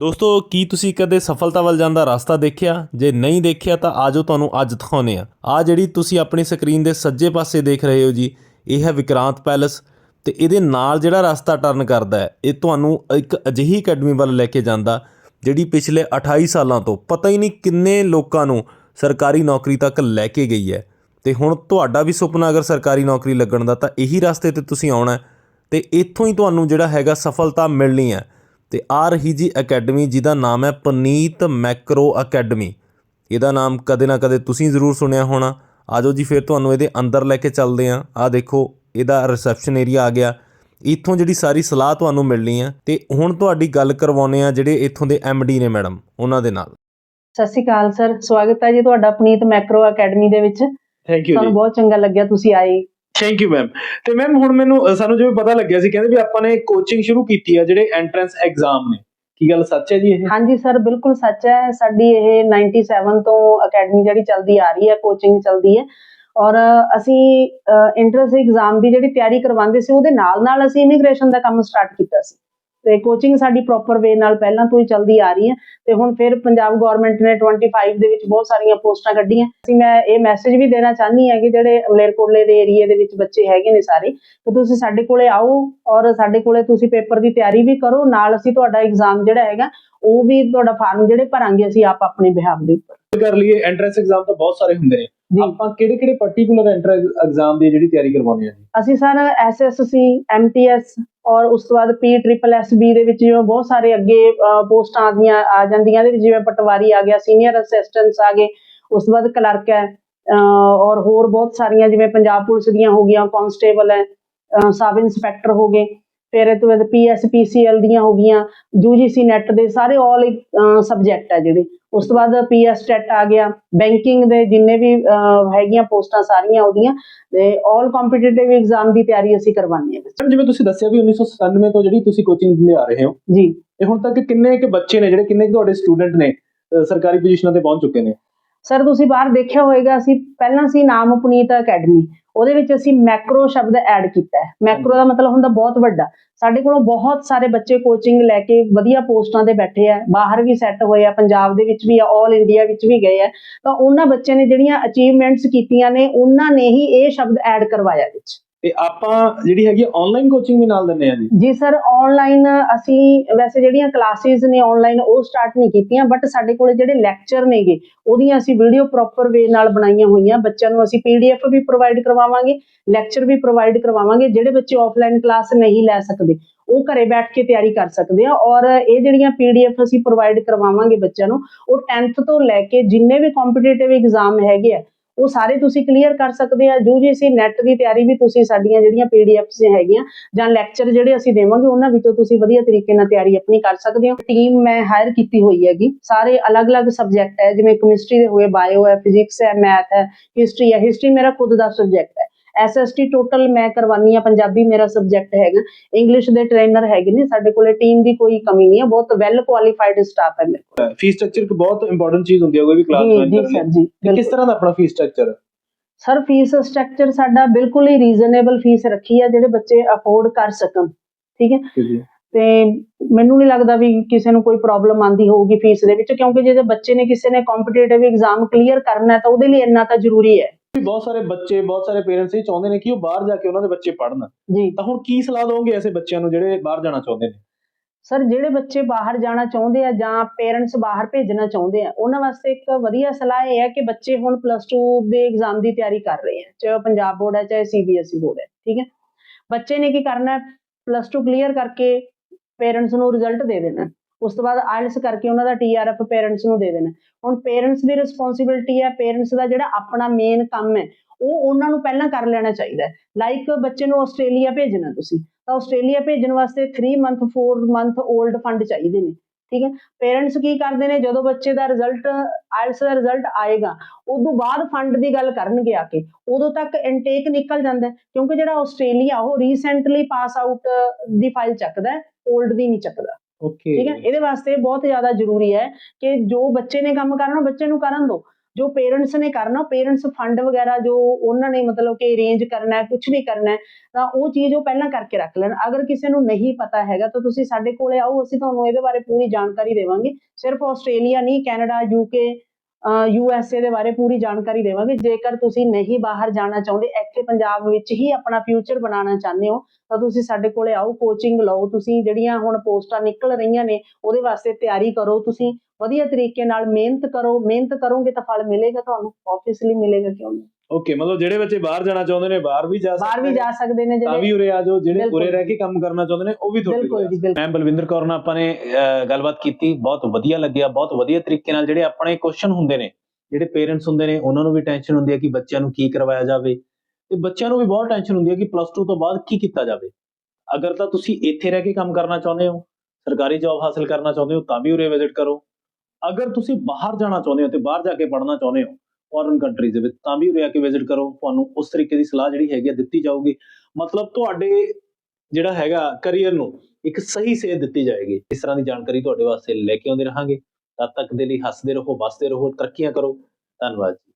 ਦੋਸਤੋ, ਕੀ ਤੁਸੀਂ ਕਦੇ ਸਫਲਤਾ ਵੱਲ ਜਾਂਦਾ ਰਸਤਾ ਦੇਖਿਆ? ਜੇ ਨਹੀਂ ਦੇਖਿਆ, ਤਾਂ ਆਜੋ ਤੁਹਾਨੂੰ ਅੱਜ ਦਿਖਾਉਂਦੇ ਆ ਆ ਜਿਹੜੀ ਤੁਸੀਂ ਆਪਣੀ ਸਕਰੀਨ ਦੇ ਸੱਜੇ ਪਾਸੇ ਦੇਖ ਰਹੇ ਹੋ ਜੀ, ਇਹ ਹੈ ਵਿਕਰਾਂਤ ਪੈਲਸ ਤੇ ਇਹਦੇ ਨਾਲ ਜਿਹੜਾ ਰਸਤਾ ਟਰਨ ਕਰਦਾ ਹੈ, ਇਹ ਤੁਹਾਨੂੰ ਇੱਕ ਅਜਿਹੀ ਅਕੈਡਮੀ ਵੱਲ ਲੈ ਕੇ ਜਾਂਦਾ, ਜਿਹੜੀ ਪਿਛਲੇ 28 ਸਾਲਾਂ ਤੋਂ ਪਤਾ ਹੀ ਨਹੀਂ ਕਿੰਨੇ ਲੋਕਾਂ ਨੂੰ ਸਰਕਾਰੀ ਨੌਕਰੀ ਤੱਕ ਲੈ ਕੇ ਗਈ ਹੈ। ਤੇ ਹੁਣ ਤੁਹਾਡਾ ਵੀ ਸੁਪਨਾ, ਅਗਰ ਸਰਕਾਰੀ ਨੌਕਰੀ ਲੱਗਣ ਦਾ, ਤਾਂ ਇਹੀ ਰਸਤੇ ਤੇ ਤੁਸੀਂ ਆਉਣਾ ਹੈ ਤੇ ਇੱਥੋਂ ਹੀ ਤੁਹਾਨੂੰ ਜਿਹੜਾ ਹੈਗਾ ਸਫਲਤਾ ਮਿਲਣੀ ਹੈ। ਤੇ ਆ ਰਹੀ ਜੀ ਅਕੈਡਮੀ ਜਿਹਦਾ ਨਾਮ ਹੈ ਪਨੀਤ ਮੈਕਰੋ ਅਕੈਡਮੀ। ਇਹਦਾ ਨਾਮ ਕਦੇ ਨਾ ਕਦੇ ਤੁਸੀਂ ਜ਼ਰੂਰ ਸੁਣਿਆ ਹੋਣਾ। ਆਜੋ ਜੀ ਫਿਰ ਤੁਹਾਨੂੰ ਇਹਦੇ ਅੰਦਰ ਲੈ ਕੇ ਚੱਲਦੇ ਆਂ ਆ ਦੇਖੋ ਇਹਦਾ ਰਿਸੈਪਸ਼ਨ ਏਰੀਆ ਆ ਗਿਆ। ਇੱਥੋਂ ਜਿਹੜੀ ਸਾਰੀ ਸਲਾਹ ਤੁਹਾਨੂੰ ਮਿਲਣੀ ਹੈ ਤੇ ਹੁਣ ਤੁਹਾਡੀ ਗੱਲ ਕਰਵਾਉਨੇ ਆ ਜਿਹੜੇ ਇੱਥੋਂ ਦੇ ਡੀ ਨੇ ਮੈਡਮ ਉਹਨਾਂ ਦੇ ਨਾਲ। ਸਤਿ ਸ਼੍ਰੀ ਅਕਾਲ ਸਰ। ਸਵਾਗਤ ਹੈ ਜੀ ਤੁਹਾਡਾ ਪਨੀਤ ਮੈਕਰੋ ਅਕੈਡਮੀ ਦੇ ਵਿੱਚ। ਥੈਂਕ ਯੂ ਜੀ। ਬਹੁਤ ਚੰਗਾ ਲੱਗਿਆ ਤੁਸੀਂ ਆਏ। ਥੈਂਕ ਯੂ ਮੈਮ ਤੇ ਮੈਮ ਹੁਣ ਮੈਨੂੰ ਸਾਨੂੰ ਜਿਵੇਂ ਪਤਾ ਲੱਗਿਆ ਸੀ, ਕਹਿੰਦੇ ਵੀ ਆਪਾਂ ਨੇ ਕੋਚਿੰਗ ਸ਼ੁਰੂ ਕੀਤੀ ਆ ਜਿਹੜੇ ਐਂਟਰੈਂਸ ਐਗਜ਼ਾਮ ਨੇ। ਕੀ ਗੱਲ ਸੱਚ ਹੈ ਜੀ ਇਹ? ਹਾਂਜੀ ਸਰ ਬਿਲਕੁਲ ਸੱਚ ਹੈ। ਸਾਡੀ ਇਹ 97 ਤੋਂ ਅਕੈਡਮੀ ਜਿਹੜੀ ਚੱਲਦੀ ਆ ਰਹੀ ਹੈ ਕੋਚਿੰਗ ਚੱਲਦੀ ਹੈ। ਔਰ ਅਸੀਂ ਇੰਟਰੈਂਸ ਐਗਜ਼ਾਮ ਦੀ ਜਿਹੜੀ ਤਿਆਰੀ ਕਰਵਾਉਂਦੇ ਸੀ, ਉਹਦੇ ਨਾਲ ਨਾਲ ਅਸੀਂ ਇਮੀਗ੍ਰੇਸ਼ਨ ਦਾ ਕੰਮ ਸਟਾਰਟ ਕੀਤਾ ਸੀ। ਤੇ ਕੋਚਿੰਗ ਸਾਡੀ ਪ੍ਰੋਪਰ ਵੇ ਨਾਲ ਪਹਿਲਾਂ ਤੋਂ ਹੀ ਚੱਲਦੀ ਆ ਰਹੀ ਹੈ ਤੇ ਹੁਣ ਫਿਰ ਪੰਜਾਬ ਗਵਰਨਮੈਂਟ ਨੇ 25 ਦੇ ਵਿੱਚ ਬਹੁਤ ਸਾਰੀਆਂ ਪੋਸਟਾਂ ਕੱਢੀਆਂ। ਅਸੀਂ ਮੈਂ ਇਹ ਮੈਸੇਜ ਵੀ ਦੇਣਾ ਚਾਹਨੀ ਹਾਂ ਕਿ ਜਿਹੜੇ ਮਲੇਰਕੋਟਲੇ ਦੇ ਏਰੀਏ ਦੇ ਵਿੱਚ ਬੱਚੇ ਹੈਗੇ ਨੇ ਸਾਰੇ ਕਿ ਤੁਸੀਂ ਸਾਡੇ ਕੋਲੇ ਆਓ ਔਰ ਸਾਡੇ ਕੋਲੇ ਤੁਸੀਂ ਪੇਪਰ ਦੀ ਤਿਆਰੀ ਵੀ ਕਰੋ ਨਾਲ ਅਸੀਂ ਤੁਹਾਡਾ ਐਗਜ਼ਾਮ ਜਿਹੜਾ ਹੈਗਾ ਉਹ ਵੀ ਤੁਹਾਡਾ ਫਾਰਮ ਜਿਹੜੇ ਭਰਾਂਗੇ ਅਸੀਂ ਆਪ ਆਪਣੇ ਬਿਹਾਫ ਦੇ ਉੱਪਰ। ਕਰ ਲਈਏ ਐਂਟਰੈਂਸ ਐਗਜ਼ਾਮ ਤਾਂ ਬਹੁਤ ਸਾਰੇ ਹੁੰਦੇ ਨੇ। ਆਪਾਂ ਕਿਹੜੇ ਕਿਹੜੇ ਪਾਰਟਿਕੂਲਰ ਐਂਟਰੈਂਸ ਐਗਜ਼ਾਮ ਦੀ ਜਿਹੜੀ ਤਿਆਰੀ ਕਰਵਾਉਂਦੇ ਆ ਜੀ? ਅਸੀਂ ਸਰ ਐਸਐਸਸੀ ਐਮਟੀਐਸ ਔਰ ਉਸ ਤੋਂ ਬਾਅਦ ਪੀ ਟ੍ਰਿਪਲ ਐਸਬੀ ਦੇ ਵਿੱਚ ਜਿਵੇਂ ਬਹੁਤ ਸਾਰੇ ਅੱਗੇ ਪੋਸਟਾਂ ਆਦੀਆਂ ਆ ਜਾਂਦੀਆਂ ਦੇ ਵਿੱਚ, ਜਿਵੇਂ ਪਟਵਾਰੀ ਆ ਗਿਆ ਸੀਨੀਅਰ ਅਸਿਸਟੈਂਟਸ ਆ ਗਏ, ਉਸ ਤੋਂ ਬਾਅਦ ਕਲਰਕ ਹੈ ਔਰ ਹੋਰ ਬਹੁਤ ਸਾਰੀਆਂ, ਜਿਵੇਂ ਪੰਜਾਬ ਪੁਲਿਸ ਦੀਆਂ ਹੋ ਗਈਆਂ ਕਾਂਸਟੇਬਲ ਹੈ ਸਬ ਇੰਸਪੈਕਟਰ ਹੋ ਗਏ, ਫਿਰ ਇਹ ਤੋਂ ਬਾਅਦ ਪੀਐਸਪੀਸੀਐਲ ਦੀਆਂ ਹੋ ਗਈਆਂ ਯੂਜੀਸੀ ਨੈਟ ਦੇ ਸਾਰੇ ਆਲ ਸਬਜੈਕਟ ਆ ਜਿਹੜੇ। ਉਸ ਤੋਂ ਬਾਅਦ ਪੀਐਸ ਟੈਟ ਆ ਗਿਆ। ਬੈਂਕਿੰਗ ਦੇ ਜਿੰਨੇ ਵੀ ਹੈਗੀਆਂ ਪੋਸਟਾਂ ਸਾਰੀਆਂ ਉਹਦੀਆਂ ਤੇ ਆਲ ਕੰਪੀਟੀਟਿਵ ਐਗਜ਼ਾਮ ਦੀ ਤਿਆਰੀ ਅਸੀਂ ਕਰਵਾਉਂਦੇ ਹਾਂ। ਜਿਵੇਂ ਤੁਸੀਂ ਦੱਸਿਆ ਵੀ 1997 ਤੋਂ ਜਿਹੜੀ ਤੁਸੀਂ ਕੋਚਿੰਗ ਦਿੰਦੇ ਆ ਰਹੇ ਹੋ ਜੀ। ਤੇ ਹੁਣ ਤੱਕ ਕਿੰਨੇ ਕੁ ਬੱਚੇ ਨੇ ਜਿਹੜੇ ਕਿੰਨੇ ਤੁਹਾਡੇ ਸਟੂਡੈਂਟ ਨੇ ਸਰਕਾਰੀ ਪੋਜੀਸ਼ਨਾਂ ਤੇ ਪਹੁੰਚ ਚੁੱਕੇ ਨੇ? ਸਰ ਤੁਸੀਂ ਬਾਹਰ ਦੇਖਿਆ ਹੋਵੇਗਾ ਅਸੀਂ ਪਹਿਲਾਂ ਸੀ ਨਾਮ ਪੁਨੀਤ ਅਕੈਡਮੀ। ਉਹਦੇ ਵਿੱਚ ਅਸੀਂ ਮੈਕਰੋ ਸ਼ਬਦ ਐਡ ਕੀਤਾ ਹੈ। ਮੈਕਰੋ ਦਾ ਮਤਲਬ ਹੁੰਦਾ ਬਹੁਤ ਵੱਡਾ। ਸਾਡੇ ਕੋਲੋਂ ਬਹੁਤ ਸਾਰੇ ਬੱਚੇ ਕੋਚਿੰਗ ਲੈ ਕੇ ਵਧੀਆ ਪੋਸਟਾਂ ਤੇ ਬੈਠੇ ਆ, ਬਾਹਰ ਵੀ ਸੈੱਟ ਹੋਏ ਆ, ਪੰਜਾਬ ਦੇ ਵਿੱਚ ਵੀ ਆ ਆਲ ਇੰਡੀਆ ਵਿੱਚ ਵੀ ਗਏ ਆ। ਤਾਂ ਉਹਨਾਂ ਬੱਚਿਆਂ ਨੇ ਜਿਹੜੀਆਂ ਅਚੀਵਮੈਂਟਸ ਕੀਤੀਆਂ ਨੇ, ਉਹਨਾਂ ਨੇ ਹੀ ਇਹ ਸ਼ਬਦ ਐਡ ਕਰਵਾਇਆ ਵਿੱਚ। ਤੇ ਆਪਾਂ ਜਿਹੜੀ ਹੈਗੀ ਆਨਲਾਈਨ ਕੋਚਿੰਗ ਵੀ ਨਾਲ ਦਿੰਦੇ ਆ ਜੀ। ਜੀ ਸਰ ਆਨਲਾਈਨ ਅਸੀਂ ਵੈਸੇ ਜਿਹੜੀਆਂ ਕਲਾਸਿਸ ਨੇ ਆਨਲਾਈਨ ਉਹ ਸਟਾਰਟ ਨਹੀਂ ਕੀਤੀਆਂ ਬਟ ਸਾਡੇ ਕੋਲੇ ਜਿਹੜੇ ਲੈਕਚਰ ਨੇਗੇ, ਉਹਦੀਆਂ ਅਸੀਂ ਵੀਡੀਓ ਪ੍ਰੋਪਰ ਵੇ ਨਾਲ ਬਣਾਈਆਂ ਹੋਈਆਂ। ਬੱਚਿਆਂ ਨੂੰ ਅਸੀਂ ਪੀਡੀਐਫ ਵੀ ਪ੍ਰੋਵਾਈਡ ਕਰਵਾਵਾਂਗੇ ਲੈਕਚਰ ਵੀ ਪ੍ਰੋਵਾਈਡ ਕਰਵਾਵਾਂਗੇ, ਜਿਹੜੇ ਬੱਚੇ ਆਫਲਾਈਨ ਕਲਾਸ ਨਹੀਂ ਲੈ ਸਕਦੇ, ਉਹ ਘਰੇ ਬੈਠ ਕੇ ਤਿਆਰੀ ਕਰ ਸਕਦੇ ਆ। ਔਰ ਇਹ ਜਿਹੜੀਆਂ ਪੀਡੀਐਫ ਅਸੀਂ ਪ੍ਰੋਵਾਈਡ ਕਰਵਾਵਾਂਗੇ ਬੱਚਿਆਂ ਨੂੰ, ਉਹ 10th ਤੋਂ ਲੈ ਕੇ ਜਿੰਨੇ ਵੀ ਕੰਪੀਟੀਟਿਵ ਐਗਜ਼ਾਮ ਹੈਗੇ ਆ ਉਹ ਸਾਰੇ ਤੁਸੀਂ ਕਲੀਅਰ ਕਰ ਸਕਦੇ ਆ। ਯੂਜੀਸੀ ਨੈਟ ਦੀ ਤਿਆਰੀ ਵੀ ਤੁਸੀਂ ਸਾਡੀਆਂ ਜਿਹੜੀਆਂ ਪੀਡੀਐਫਸ ਹੈਗੀਆਂ ਜਾਂ ਲੈਕਚਰ ਜਿਹੜੇ ਅਸੀਂ ਦੇਵਾਂਗੇ, ਉਹਨਾਂ ਵਿੱਚੋਂ ਤੁਸੀਂ ਵਧੀਆ ਤਰੀਕੇ ਨਾਲ ਤਿਆਰੀ ਆਪਣੀ ਕਰ ਸਕਦੇ ਹੋ। ਟੀਮ ਮੈਂ ਹਾਇਰ ਕੀਤੀ ਹੋਈ ਹੈਗੀ। ਸਾਰੇ ਅਲੱਗ-ਅਲੱਗ ਸਬਜੈਕਟ ਹੈ, ਜਿਵੇਂ ਕੈਮਿਸਟਰੀ ਦੇ ਹੋਏ ਬਾਇਓ ਹੈ ਫਿਜ਼ਿਕਸ ਹੈ ਮੈਥ ਹੈ ਹਿਸਟਰੀ ਹੈ। ਹਿਸਟਰੀ ਮੇਰਾ ਖੁਦ ਦਾ ਸਬਜੈਕਟ ਹੈ। ਐਸਐਸਟੀ ਟੋਟਲ ਮੈਂ ਕਰਵਾਨੀ ਆ ਪੰਜਾਬੀ ਮੇਰਾ ਸਬਜੈਕਟ ਹੈਗਾ। ਇੰਗਲਿਸ਼ ਦੇ ਟ੍ਰੇਨਰ ਹੈਗੇ ਨੇ ਸਾਡੇ ਕੋਲੇ ਟੀਮ ਦੀ ਕੋਈ ਕਮੀ ਨਹੀਂ ਹੈ ਬਹੁਤ ਵੈਲ ਕੁਆਲੀਫਾਈਡ ਸਟਾਫ ਹੈ ਮੇਰੇ ਕੋਲ। ਫੀਸ ਸਟਰਕਚਰ ਇੱਕ ਬਹੁਤ ਇੰਪੋਰਟੈਂਟ ਚੀਜ਼ ਹੁੰਦੀ ਹੈ ਕੋਈ ਵੀ ਕਲਾਸ ਜੁਆਇਨ ਕਰਨ ਜੀ ਕਿਸ। ਤਰ੍ਹਾਂ ਦਾ ਆਪਣਾ fees structure sir fees structure ਸਾਡਾ ਬਿਲਕੁਲ ਹੀ ਰੀਜ਼ਨੇਬਲ ਫੀਸ ਰੱਖੀ ਹੈ ਜਿਹੜੇ ਬੱਚੇ ਅਫੋਰਡ ਕਰ ਸਕਣ ਠੀਕ ਹੈ? ਤੇ ਮੈਨੂੰ ਨਹੀਂ ਲੱਗਦਾ ਵੀ ਕਿਸੇ ਨੂੰ ਕੋਈ ਪ੍ਰੋਬਲਮ ਆਂਦੀ ਹੋਊਗੀ ਫੀਸ ਦੇ ਵਿੱਚ ਕਿਉਂਕਿ ਜੇ ਬੱਚੇ ਨੇ ਕਿਸੇ ਨੇ ਕੰਪੀਟੀਟਿਵ ਐਗਜ਼ਾਮ ਕਲੀਅਰ ਕਰਨਾ ਹੈ ਤਾਂ ਉਹਦੇ ਲਈ ਇੰਨਾ ਤਾਂ ਜ਼ਰੂਰੀ ਹੈ। ਵੀ ਬਹੁਤ ਸਾਰੇ ਬੱਚੇ ਬਹੁਤ ਸਾਰੇ ਪੇਰੈਂਟਸ ਇਹ ਚਾਹੁੰਦੇ ਨੇ ਕਿ ਉਹ ਬਾਹਰ ਜਾ ਕੇ ਉਹਨਾਂ ਦੇ ਬੱਚੇ ਪੜ੍ਹਨ। ਜੀ। ਤਾਂ ਹੁਣ ਕੀ ਸਲਾਹ ਦੋਗੇ ਐਸੇ ਬੱਚਿਆਂ ਨੂੰ ਜਿਹੜੇ ਬਾਹਰ ਜਾਣਾ ਚਾਹੁੰਦੇ ਨੇ? ਸਰ ਜਿਹੜੇ ਬੱਚੇ ਬਾਹਰ ਜਾਣਾ ਚਾਹੁੰਦੇ ਆ ਜਾਂ ਪੇਰੈਂਟਸ ਬਾਹਰ ਭੇਜਣਾ ਚਾਹੁੰਦੇ ਆ ਉਹਨਾਂ ਵਾਸਤੇ ਇੱਕ ਵਧੀਆ ਸਲਾਹ ਇਹ ਹੈ ਕਿ ਬੱਚੇ ਹੁਣ ਪਲੱਸ 2 ਦੇ ਐਗਜ਼ਾਮ ਦੀ ਤਿਆਰੀ ਕਰ ਰਹੇ ਆ ਚਾਹੇ ਪੰਜਾਬ ਬੋਰਡ ਹੈ ਚਾਹੇ ਸੀਬੀਐਸਈ ਬੋਰਡ ਹੈ ਠੀਕ ਹੈ? ਬੱਚੇ ਨੇ ਕੀ ਕਰਨਾ ਹੈ? ਪਲੱਸ 2 ਕਲੀਅਰ ਕਰਕੇ ਪੇਰੈਂਟਸ ਨੂੰ ਰਿਜ਼ਲਟ ਦੇ ਦੇਣਾ ਉਸ ਤੋਂ ਬਾਅਦ ਆਇਲਸ ਕਰਕੇ ਉਹਨਾਂ ਦਾ ਟੀਆਰਐਫ ਪੇਰੈਂਟਸ ਨੂੰ ਦੇ ਦੇਣਾ। ਹੁਣ ਪੇਰੈਂਟਸ ਦੀ ਰਿਸਪੌਂਸਿਬਿਲਟੀ ਹੈ ਪੇਰੈਂਟਸ ਦਾ ਜਿਹੜਾ ਆਪਣਾ ਮੇਨ ਕੰਮ ਹੈ, ਉਹ ਉਹਨਾਂ ਨੂੰ ਪਹਿਲਾਂ ਕਰ ਲੈਣਾ ਚਾਹੀਦਾ ਹੈ। ਲਾਈਕ ਬੱਚੇ ਨੂੰ ਆਸਟ੍ਰੇਲੀਆ ਭੇਜਣਾ ਤੁਸੀਂ, ਤਾਂ ਆਸਟ੍ਰੇਲੀਆ ਭੇਜਣ ਵਾਸਤੇ 3 ਮੰਥ 4 ਮੰਥ 올ਡ ਫੰਡ ਚਾਹੀਦੇ ਨੇ, ਠੀਕ ਹੈ? ਪੇਰੈਂਟਸ ਕੀ ਕਰਦੇ ਨੇ, ਜਦੋਂ ਬੱਚੇ ਦਾ ਰਿਜ਼ਲਟ ਆਇਲਸ ਦਾ ਰਿਜ਼ਲਟ ਆਏਗਾ, ਉਦੋਂ ਬਾਅਦ ਫੰਡ ਦੀ ਗੱਲ ਕਰਨਗੇ ਆ ਕੇ, ਉਦੋਂ ਤੱਕ ਇਨਟੇਕ ਨਿਕਲ ਜਾਂਦਾ ਕਿਉਂਕਿ ਜਿਹੜਾ ਆਸਟ੍ਰੇਲੀਆ ਉਹ ਰੀਸੈਂਟਲੀ ਪਾਸ ਆਊਟ ਦੀ ਫਾਈਲ ਚੱਕਦਾ ਹੈ 올ਡ ਦੀ ਨਹੀਂ ਚੱਕਦਾ। ਓਕੇ ਠੀਕ ਹੈ? ਇਹਦੇ ਵਾਸਤੇ ਬਹੁਤ ਜ਼ਿਆਦਾ ਜ਼ਰੂਰੀ ਹੈ ਕਿ ਜੋ ਬੱਚੇ ਨੇ ਕੰਮ ਕਰਨਾ ਬੱਚੇ ਨੂੰ ਕਰਨ ਦਿਓ। ਜੋ ਪੇਰੈਂਟਸ ਨੇ ਕਰਨਾ ਪੇਰੈਂਟਸ ਫੰਡ ਵਗੈਰਾ ਜੋ ਉਹਨਾਂ ਨੇ ਮਤਲਬ ਕਿ ਅਰੇਂਜ ਕਰਨਾ ਹੈ ਕੁਝ ਵੀ ਕਰਨਾ ਹੈ, ਤਾਂ ਉਹ ਚੀਜ਼ ਉਹ ਪਹਿਲਾਂ ਕਰਕੇ ਰੱਖ ਲੈਣ। ਅਗਰ ਕਿਸੇ ਨੂੰ ਨਹੀਂ ਪਤਾ ਹੈਗਾ ਤਾਂ ਤੁਸੀਂ ਸਾਡੇ ਕੋਲੇ ਆਓ, ਅਸੀਂ ਤੁਹਾਨੂੰ ਇਹਦੇ ਬਾਰੇ ਪੂਰੀ ਜਾਣਕਾਰੀ ਦੇਵਾਂਗੇ। ਸਿਰਫ ਆਸਟ੍ਰੇਲੀਆ ਨਹੀਂ Canada UK U S A ਦੇ ਬਾਰੇ ਪੂਰੀ ਜਾਣਕਾਰੀ ਦੇਵਾਂਗੇ। ਜੇਕਰ ਤੁਸੀਂ ਨਹੀਂ ਬਾਹਰ ਜਾਣਾ ਚਾਹੁੰਦੇ, ਇੱਥੇ ਪੰਜਾਬ ਵਿੱਚ ਹੀ ਆਪਣਾ ਫਿਊਚਰ ਬਣਾਉਣਾ ਚਾਹੁੰਦੇ ਹੋ, ਤਾਂ ਤੁਸੀਂ ਸਾਡੇ ਕੋਲੇ ਆਓ ਕੋਚਿੰਗ ਲਓ। ਤੁਸੀਂ ਜਿਹੜੀਆਂ ਹੁਣ ਪੋਸਟਾਂ ਨਿਕਲ ਰਹੀਆਂ ਨੇ, ਉਹਦੇ ਵਾਸਤੇ ਤਿਆਰੀ ਕਰੋ ਤੁਸੀਂ। ਵਧੀਆ ਤਰੀਕੇ ਨਾਲ ਮਿਹਨਤ ਕਰੋ। ਮਿਹਨਤ ਕਰੋਗੇ ਤਾਂ ਫਲ ਮਿਲੇਗਾ ਤੁਹਾਨੂੰ। ਆਫੀਸਲੀ ਮਿਲੇਗਾ ਕਿਉਂ ਨਹੀਂ? ਓਕੇ ਮਤਲਬ ਜਿਹੜੇ ਬੱਚੇ ਬਾਹਰ ਜਾਣਾ ਚਾਹੁੰਦੇ ਨੇ ਬਾਹਰ ਵੀ ਜਾ ਬਾਹਰ ਵੀ ਸਕਦੇ ਜਾ ਸਕਦੇ ਨੇ ਤਾਂ ਵੀ ਜਿਹੜੇ ਉਰੇ ਆ ਜਾਓ ਜਿਹੜੇ। ਉਰੇ ਰਹਿ ਕੇ ਕੰਮ ਕਰਨਾ ਚਾਹੁੰਦੇ ਨੇ ਉਹ ਵੀ ਤੁਹਾਡੇ ਬਿਲਕੁਲ ਕੋਲ ਜੀ ਬਿਲਕੁਲ। ਮੈਂ ਬਲਵਿੰਦਰ ਕੌਰ ਨਾਲ ਆਪਾਂ ਨੇ ਗੱਲਬਾਤ ਕੀਤੀ ਬਹੁਤ ਵਧੀਆ ਲੱਗਿਆ ਬਹੁਤ ਵਧੀਆ ਤਰੀਕੇ ਨਾਲ ਜਿਹੜੇ ਆਪਣੇ ਕੁਐਸਚਨ ਹੁੰਦੇ ਨੇ ਜਿਹੜੇ ਪੇਰੈਂਟਸ ਹੁੰਦੇ ਨੇ ਉਹਨਾਂ ਨੂੰ ਵੀ ਟੈਨਸ਼ਨ ਹੁੰਦੀ ਹੈ ਕਿ ਬੱਚਿਆਂ ਨੂੰ ਕੀ ਕਰਵਾਇਆ ਜਾਵੇ। ਤੇ ਬੱਚਿਆਂ ਨੂੰ ਵੀ ਬਹੁਤ ਟੈਨਸ਼ਨ ਹੁੰਦੀ ਹੈ ਕਿ ਪਲੱਸ 2 ਤੋਂ ਬਾਅਦ ਕੀ ਕੀਤਾ ਜਾਵੇ। ਅਗਰ ਤਾਂ ਤੁਸੀਂ ਇੱਥੇ ਰਹਿ ਕੇ ਕੰਮ ਕਰਨਾ ਚਾਹੁੰਦੇ ਹੋ ਸਰਕਾਰੀ ਜੌਬ ਹਾਸਲ ਕਰਨਾ ਚਾਹੁੰਦੇ ਹੋ ਤਾਂ ਵੀ ਉਰੇ ਵਿਜ਼ਿਟ ਕਰੋ। ਅਗਰ ਤੁਸੀਂ ਬਾਹਰ ਜਾਣਾ ਚਾਹੁੰਦੇ ਹੋ ਤੇ ਬਾਹਰ ਜਾ ਕੇ ਪੜ੍ਹਨਾ ਚਾਹੁੰਦੇ ਹੋ ਫੋਰਨ ਕੰਟਰੀਜ਼ ਦੇ ਵਿੱਚ, ਤਾਂ ਵੀ ਉਰੇ ਆ ਕੇ ਵਿਜ਼ਿਟ ਕਰੋ, ਤੁਹਾਨੂੰ ਉਸ ਤਰੀਕੇ ਦੀ ਸਲਾਹ ਜਿਹੜੀ ਹੈਗੀ ਆ ਦਿੱਤੀ ਜਾਊਗੀ। ਮਤਲਬ ਤੁਹਾਡੇ ਜਿਹੜਾ ਹੈਗਾ ਕੈਰੀਅਰ ਨੂੰ ਇੱਕ ਸਹੀ ਸੇਧ ਦਿੱਤੀ ਜਾਏਗੀ। ਇਸ ਤਰ੍ਹਾਂ ਦੀ ਜਾਣਕਾਰੀ ਤੁਹਾਡੇ ਵਾਸਤੇ ਲੈ ਕੇ ਆਉਂਦੇ ਰਹਾਂਗੇ। ਤਦ ਤੱਕ ਦੇ ਲਈ ਹੱਸਦੇ ਰਹੋ, ਵੱਸਦੇ ਰਹੋ, ਤਰੱਕੀਆਂ ਕਰੋ। ਧੰਨਵਾਦ ਜੀ।